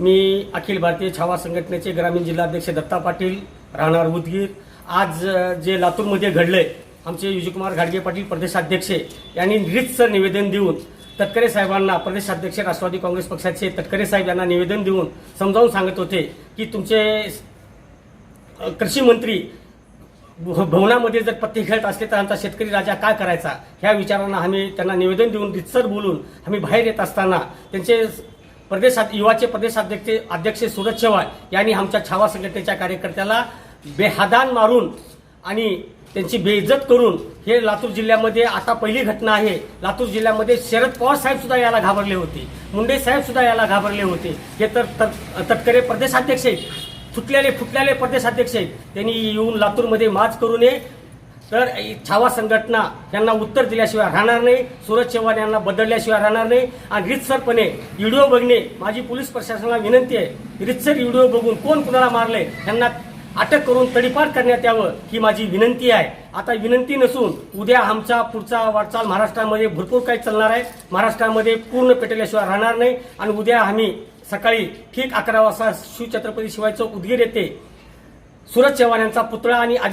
मी अखिल भारतीय छावा संघटनेचे ग्रामीण जिल्हाध्यक्ष दत्ता पाटील राहणार उदगीर. आज जे लातूरमध्ये घडलंय आमचे युजकुमार घाडगे पाटील प्रदेशाध्यक्ष यांनी रीतसर निवेदन देऊन तटकरे साहेबांना प्रदेशाध्यक्ष राष्ट्रवादी काँग्रेस पक्षाचे तटकरे साहेब यांना निवेदन देऊन समजावून सांगत होते की तुमचे कृषी मंत्री भ- भवनामध्ये जर पत्ते खेळत असले तर आमचा शेतकरी राजा काय करायचा? ह्या विचारांना आम्ही त्यांना निवेदन देऊन रितसर बोलून आम्ही बाहेर येत असताना त्यांचे प्रदेश युवाचे प्रदेशाध्यक्ष अध्यक्ष सूरज चव्हाण यांनी आमच्या छावा संघटनेच्या कार्यकर्त्याला बेहादान मारून आणि त्यांची बेइज्जत करून हे लातूर जिल्ह्यामध्ये आता पहिली घटना आहे. लातूर जिल्ह्यामध्ये शरद पवार साहेब सुद्धा याला घाबरले होते. मुंडे साहेब सुद्धा याला घाबरले होते. हे तर तट- तटकरे प्रदेशाध्यक्ष आहेत. फुटलेले फुटलेले प्रदेशाध्यक्ष आहेत. त्यांनी येऊन लातूरमध्ये माज करू नये. तर छावा संघटना यांना उत्तर दिल्याशिवाय राहणार नाही सूरज चव्हाण यांना बदलल्याशिवाय राहणार नाही. आणि रितसरपणे व्हिडिओ बघणे माझी पोलीस प्रशासनाला विनंती आहे. रितसर व्हिडिओ बघून कोण कुणाला मारले यांना अटक करून तडीपार करण्यात यावं ही माझी विनंती आहे. आता विनंती नसून उद्या आमचा पुढचा वाटचाल महाराष्ट्रामध्ये भरपूर काही चालणार आहे. महाराष्ट्रामध्ये पूर्ण पेटल्याशिवाय राहणार नाही. आणि उद्या आम्ही सकाळी ठीक अकरा वाजता शिवछत्रपती शिवाय चौक उदगीर येथे सूरज चव्हाण यांचा पुतळा आणि